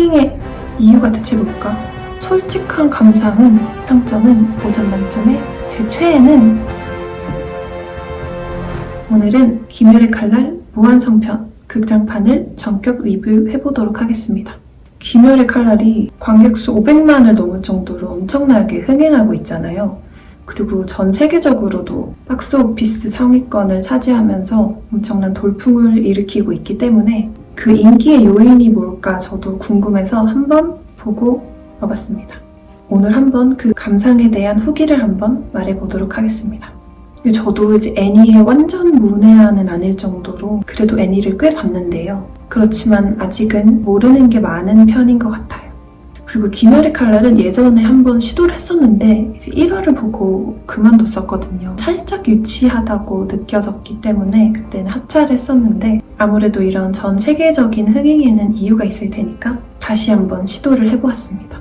흥행의 이유가 대체 뭘까? 솔직한 감상은 평점은 5점 만점에 제 최애는 오늘은 귀멸의 칼날 무한성편 극장판을 전격 리뷰해보도록 하겠습니다. 귀멸의 칼날이 관객수 500만을 넘을 정도로 엄청나게 흥행하고 있잖아요. 그리고 전 세계적으로도 박스 오피스 상위권을 차지하면서 엄청난 돌풍을 일으키고 있기 때문에 그 인기의 요인이 뭘까 저도 궁금해서 한번 보고 와봤습니다. 오늘 한번 그 감상에 대한 후기를 한번 말해보도록 하겠습니다. 저도 이제 애니의 완전 문외한은 아닐 정도로 그래도 애니를 꽤 봤는데요. 그렇지만 아직은 모르는 게 많은 편인 것 같아요. 그리고 귀멸의 칼날은 예전에 한번 시도를 했었는데 이제 1화를 보고 그만뒀었거든요. 살짝 유치하다고 느껴졌기 때문에 그때는 하차를 했었는데 아무래도 이런 전 세계적인 흥행에는 이유가 있을 테니까 다시 한번 시도를 해보았습니다.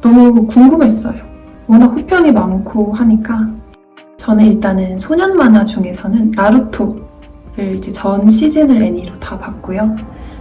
너무 궁금했어요. 워낙 호평이 많고 하니까 저는 일단은 소년 만화 중에서는 나루토를 이제 전 시즌을 애니로 다 봤고요.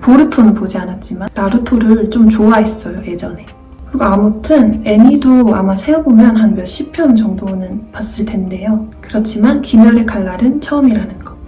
보르토는 보지 않았지만 나루토를 좀 좋아했어요 예전에. 그리고 아무튼 애니도 아마 세어보면 한 몇십 편 정도는 봤을 텐데요. 그렇지만 귀멸의 칼날은 처음이라는 거.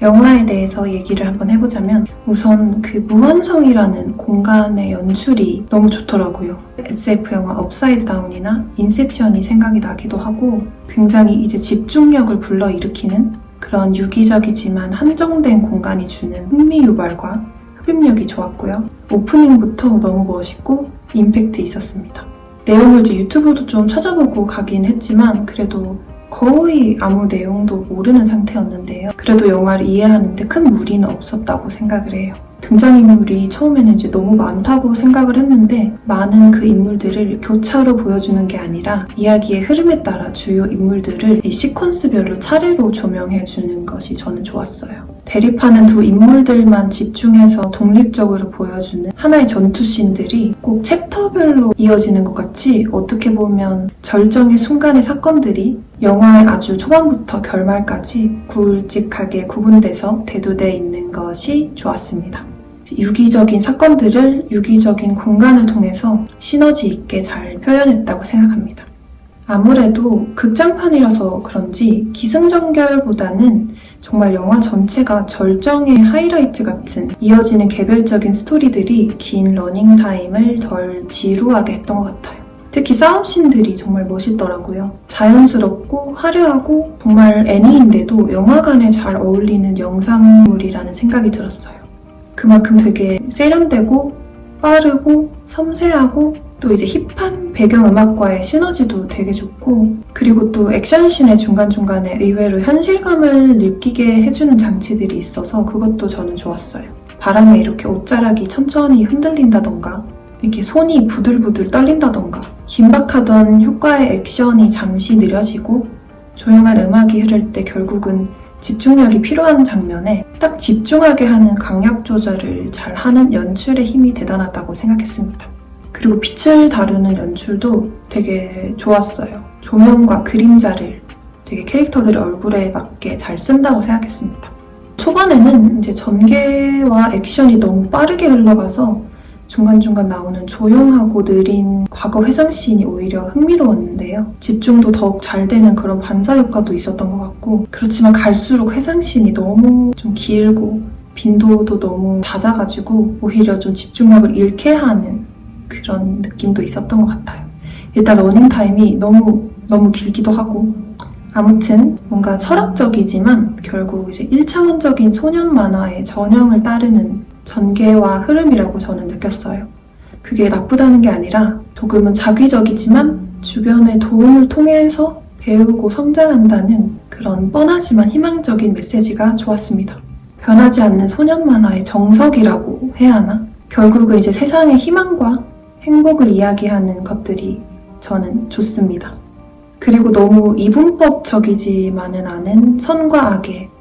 영화에 대해서 얘기를 한번 해보자면 우선 그 무한성이라는 공간의 연출이 너무 좋더라고요. SF 영화 업사이드 다운이나 인셉션이 생각이 나기도 하고 굉장히 이제 집중력을 불러일으키는 그런 유기적이지만 한정된 공간이 주는 흥미 유발과 흡입력이 좋았고요. 오프닝부터 너무 멋있고 임팩트 있었습니다. 내용을 이제 유튜브도 좀 찾아보고 가긴 했지만 그래도 거의 아무 내용도 모르는 상태였는데요. 그래도 영화를 이해하는데 큰 무리는 없었다고 생각을 해요. 등장인물이 처음에는 이제 너무 많다고 생각을 했는데 많은 그 인물들을 교차로 보여주는 게 아니라 이야기의 흐름에 따라 주요 인물들을 이 시퀀스별로 차례로 조명해 주는 것이 저는 좋았어요. 대립하는 두 인물들만 집중해서 독립적으로 보여주는 하나의 전투씬들이 꼭 챕터별로 이어지는 것 같이 어떻게 보면 절정의 순간의 사건들이 영화의 아주 초반부터 결말까지 굵직하게 구분돼서 대두되어 있는 것이 좋았습니다. 유기적인 사건들을 유기적인 공간을 통해서 시너지 있게 잘 표현했다고 생각합니다. 아무래도 극장판이라서 그런지 기승전결보다는 정말 영화 전체가 절정의 하이라이트 같은 이어지는 개별적인 스토리들이 긴 러닝타임을 덜 지루하게 했던 것 같아요. 특히 싸움씬들이 정말 멋있더라고요. 자연스럽고 화려하고 정말 애니인데도 영화관에 잘 어울리는 영상물이라는 생각이 들었어요. 그만큼 되게 세련되고 빠르고 섬세하고 또 이제 힙한 배경음악과의 시너지도 되게 좋고 그리고 또 액션씬의 중간중간에 의외로 현실감을 느끼게 해주는 장치들이 있어서 그것도 저는 좋았어요. 바람에 이렇게 옷자락이 천천히 흔들린다던가 이렇게 손이 부들부들 떨린다던가 긴박하던 효과의 액션이 잠시 느려지고 조용한 음악이 흐를 때 결국은 집중력이 필요한 장면에 딱 집중하게 하는 강약 조절을 잘 하는 연출의 힘이 대단하다고 생각했습니다. 그리고 빛을 다루는 연출도 되게 좋았어요. 조명과 그림자를 되게 캐릭터들의 얼굴에 맞게 잘 쓴다고 생각했습니다. 초반에는 이제 전개와 액션이 너무 빠르게 흘러가서 중간중간 나오는 조용하고 느린 과거 회상씬이 오히려 흥미로웠는데요. 집중도 더욱 잘 되는 그런 반사 효과도 있었던 것 같고 그렇지만 갈수록 회상씬이 너무 좀 길고 빈도도 너무 잦아가지고 오히려 좀 집중력을 잃게 하는 그런 느낌도 있었던 것 같아요. 일단 러닝타임이 너무 너무 길기도 하고 아무튼 뭔가 철학적이지만 결국 이제 1차원적인 소년 만화의 전형을 따르는 전개와 흐름이라고 저는 느꼈어요. 그게 나쁘다는 게 아니라 조금은 자기적이지만 주변의 도움을 통해서 배우고 성장한다는 그런 뻔하지만 희망적인 메시지가 좋았습니다. 변하지 않는 소년 만화의 정석이라고 해야 하나? 결국은 이제 세상의 희망과 행복을 이야기하는 것들이 저는 좋습니다. 그리고 너무 이분법적이지만은 않은 선과 악의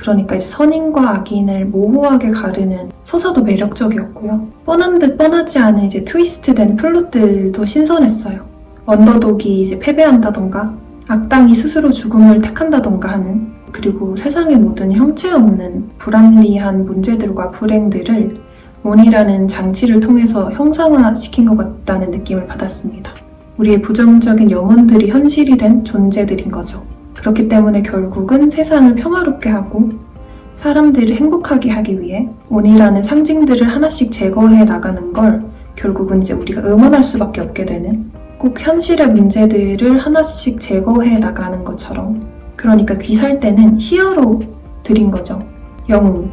그러니까 이제 선인과 악인을 모호하게 가르는 서사도 매력적이었고요. 뻔한 듯 뻔하지 않은 이제 트위스트된 플롯들도 신선했어요. 언더독이 이제 패배한다던가 악당이 스스로 죽음을 택한다던가 하는 그리고 세상의 모든 형체 없는 불합리한 문제들과 불행들을 온이라는 장치를 통해서 형상화시킨 것 같다는 느낌을 받았습니다. 우리의 부정적인 염원들이 현실이 된 존재들인 거죠. 그렇기 때문에 결국은 세상을 평화롭게 하고 사람들을 행복하게 하기 위해 온이라는 상징들을 하나씩 제거해 나가는 걸 결국은 이제 우리가 응원할 수밖에 없게 되는 꼭 현실의 문제들을 하나씩 제거해 나가는 것처럼 그러니까 귀 살 때는 히어로 들인 거죠. 영웅.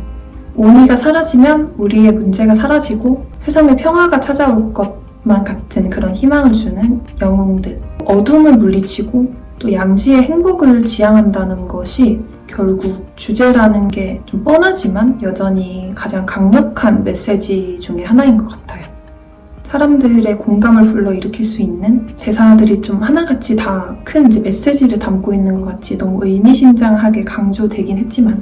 온이가 사라지면 우리의 문제가 사라지고 세상에 평화가 찾아올 것만 같은 그런 희망을 주는 영웅들. 어둠을 물리치고 또 양지의 행복을 지향한다는 것이 결국 주제라는 게 좀 뻔하지만 여전히 가장 강력한 메시지 중에 하나인 것 같아요. 사람들의 공감을 불러일으킬 수 있는 대사들이 좀 하나같이 다 큰 메시지를 담고 있는 것 같이 너무 의미심장하게 강조되긴 했지만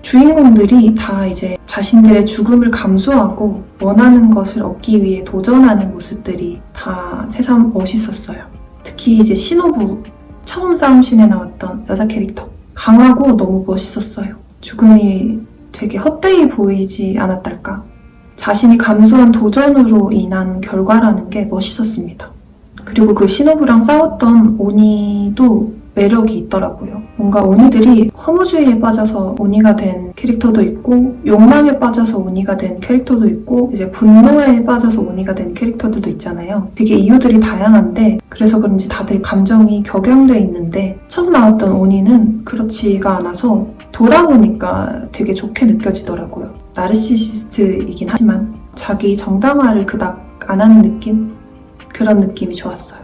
주인공들이 다 이제 자신들의 죽음을 감수하고 원하는 것을 얻기 위해 도전하는 모습들이 다 새삼 멋있었어요. 특히 이제 신호부 처음 싸움씬에 나왔던 여자 캐릭터 강하고 너무 멋있었어요. 죽음이 되게 헛되이 보이지 않았달까? 자신이 감수한 도전으로 인한 결과라는 게 멋있었습니다. 그리고 그 신호부랑 싸웠던 오니도 매력이 있더라고요. 뭔가 오니들이 허무주의에 빠져서 오니가 된 캐릭터도 있고 욕망에 빠져서 오니가 된 캐릭터도 있고 이제 분노에 빠져서 오니가 된 캐릭터들도 있잖아요. 되게 이유들이 다양한데 그래서 그런지 다들 감정이 격양돼 있는데 처음 나왔던 오니는 그렇지가 않아서 돌아보니까 되게 좋게 느껴지더라고요. 나르시시스트이긴 하지만 자기 정당화를 그닥 안 하는 느낌? 그런 느낌이 좋았어요.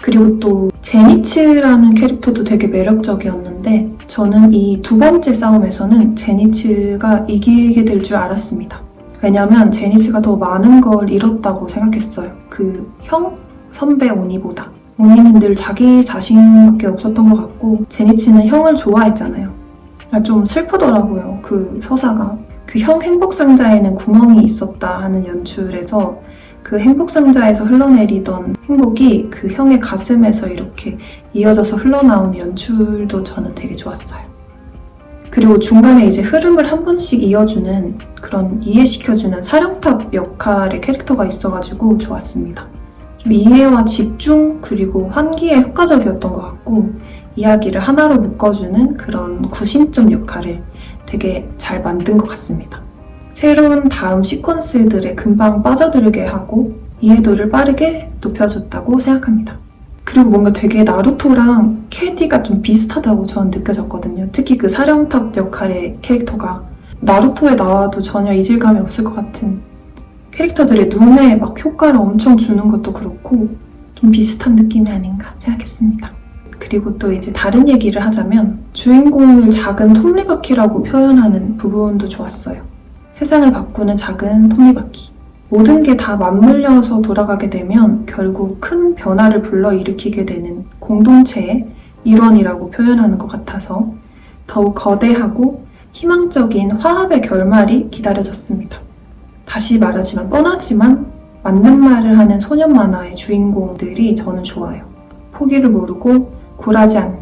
그리고 또 제니츠라는 캐릭터도 되게 매력적이었는데 저는 이 두 번째 싸움에서는 제니츠가 이기게 될 줄 알았습니다. 왜냐면 제니츠가 더 많은 걸 잃었다고 생각했어요. 그 형, 선배 오니보다. 오니는 늘 자기 자신밖에 없었던 것 같고 제니츠는 형을 좋아했잖아요. 좀 슬프더라고요. 그 서사가. 그 형 행복 상자에는 구멍이 있었다 하는 연출에서 그 행복상자에서 흘러내리던 행복이 그 형의 가슴에서 이렇게 이어져서 흘러나오는 연출도 저는 되게 좋았어요. 그리고 중간에 이제 흐름을 한 번씩 이어주는 그런 이해시켜주는 사령탑 역할의 캐릭터가 있어가지고 좋았습니다. 좀 이해와 집중 그리고 환기에 효과적이었던 것 같고 이야기를 하나로 묶어주는 그런 구심점 역할을 되게 잘 만든 것 같습니다. 새로운 다음 시퀀스들에 금방 빠져들게 하고 이해도를 빠르게 높여줬다고 생각합니다. 그리고 뭔가 되게 나루토랑 캐디가 좀 비슷하다고 저는 느껴졌거든요. 특히 그 사령탑 역할의 캐릭터가 나루토에 나와도 전혀 이질감이 없을 것 같은 캐릭터들의 눈에 막 효과를 엄청 주는 것도 그렇고 좀 비슷한 느낌이 아닌가 생각했습니다. 그리고 또 이제 다른 얘기를 하자면 주인공을 작은 톱니바퀴라고 표현하는 부분도 좋았어요. 세상을 바꾸는 작은 톱니바퀴. 모든 게 다 맞물려서 돌아가게 되면 결국 큰 변화를 불러일으키게 되는 공동체의 일원이라고 표현하는 것 같아서 더욱 거대하고 희망적인 화합의 결말이 기다려졌습니다. 다시 말하지만 뻔하지만 맞는 말을 하는 소년 만화의 주인공들이 저는 좋아요. 포기를 모르고 굴하지 않는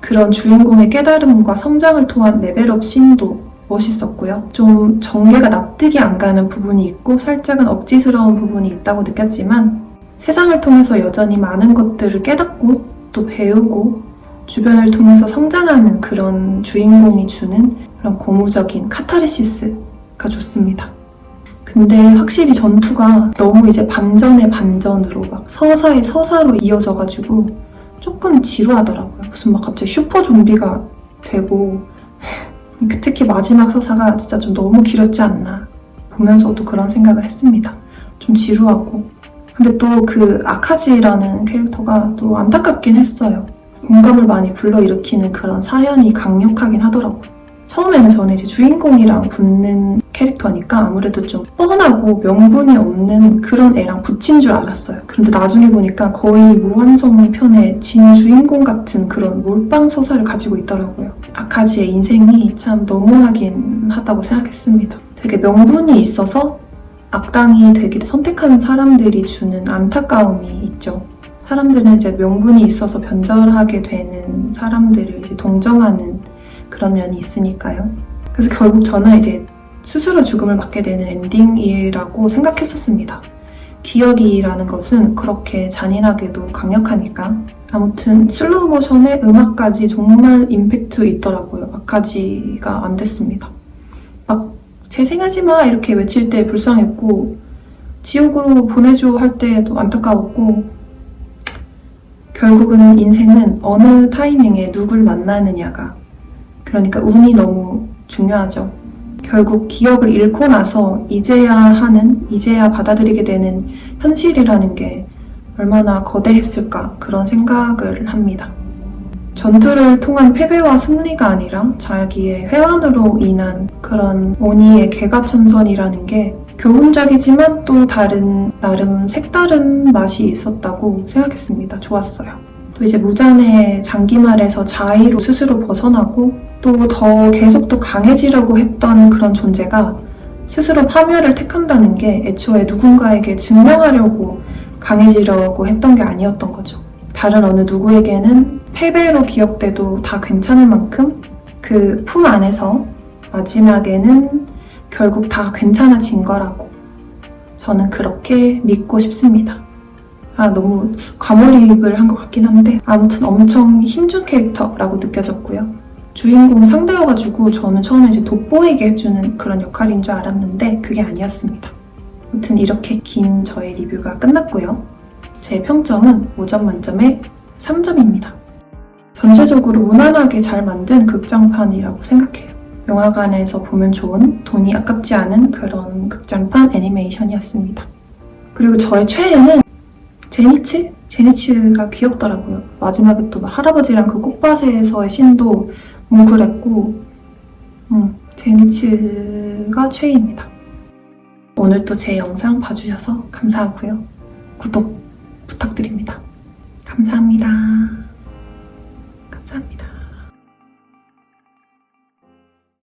그런 주인공의 깨달음과 성장을 통한 레벨업 씬도 멋있었고요. 좀 전개가 납득이 안 가는 부분이 있고 살짝은 억지스러운 부분이 있다고 느꼈지만 세상을 통해서 여전히 많은 것들을 깨닫고 또 배우고 주변을 통해서 성장하는 그런 주인공이 주는 그런 고무적인 카타르시스가 좋습니다. 근데 확실히 전투가 너무 이제 반전의 반전으로 막 서사의 서사로 이어져가지고 조금 지루하더라고요. 무슨 막 갑자기 슈퍼 좀비가 되고 특히 마지막 서사가 진짜 좀 너무 길었지 않나 보면서도 그런 생각을 했습니다. 좀 지루하고 근데 또 그 아카지라는 캐릭터가 또 안타깝긴 했어요. 공감을 많이 불러일으키는 그런 사연이 강력하긴 하더라고요. 처음에는 저는 이제 주인공이랑 붙는 캐릭터니까 아무래도 좀 뻔하고 명분이 없는 그런 애랑 붙인 줄 알았어요. 그런데 나중에 보니까 거의 무한성 편의 진 주인공 같은 그런 몰빵 서사를 가지고 있더라고요. 아카지의 인생이 참 너무하긴 하다고 생각했습니다. 되게 명분이 있어서 악당이 되기를 선택하는 사람들이 주는 안타까움이 있죠. 사람들은 이제 명분이 있어서 변절하게 되는 사람들을 이제 동정하는 그런 면이 있으니까요. 그래서 결국 저는 이제 스스로 죽음을 맞게 되는 엔딩이라고 생각했었습니다. 기억이라는 것은 그렇게 잔인하게도 강력하니까. 아무튼 슬로우 모션의 음악까지 정말 임팩트 있더라고요. 악하지가 안 됐습니다. 막 재생하지 마 이렇게 외칠 때 불쌍했고 지옥으로 보내줘 할 때도 안타까웠고 결국은 인생은 어느 타이밍에 누굴 만나느냐가 그러니까 운이 너무 중요하죠. 결국 기억을 잃고 나서 이제야 하는, 이제야 받아들이게 되는 현실이라는 게 얼마나 거대했을까 그런 생각을 합니다. 전투를 통한 패배와 승리가 아니라 자기의 회환으로 인한 그런 오니의 개가천선이라는 게 교훈적이지만 또 다른 나름 색다른 맛이 있었다고 생각했습니다. 좋았어요. 또 이제 무잔의 장기말에서 자의로 스스로 벗어나고 또 더 계속 더 강해지려고 했던 그런 존재가 스스로 파멸을 택한다는 게 애초에 누군가에게 증명하려고 강해지려고 했던 게 아니었던 거죠. 다른 어느 누구에게는 패배로 기억돼도 다 괜찮을 만큼 그 품 안에서 마지막에는 결국 다 괜찮아진 거라고 저는 그렇게 믿고 싶습니다. 아, 너무 과몰입을 한 것 같긴 한데 아무튼 엄청 힘준 캐릭터라고 느껴졌고요. 주인공 상대여가지고 저는 처음에 이제 돋보이게 해주는 그런 역할인 줄 알았는데 그게 아니었습니다. 아무튼 이렇게 긴 저의 리뷰가 끝났고요. 제 평점은 5점 만점에 3점입니다. 전체적으로 무난하게 잘 만든 극장판이라고 생각해요. 영화관에서 보면 좋은 돈이 아깝지 않은 그런 극장판 애니메이션이었습니다. 그리고 저의 최애는 제니츠? 제니츠가 귀엽더라고요. 마지막에 또막 할아버지랑 그 꽃밭에서의 신도 뭉클했고, 음, 제니츠가 최애입니다. 오늘도 제 영상 봐주셔서 감사하고요. 구독 부탁드립니다. 감사합니다.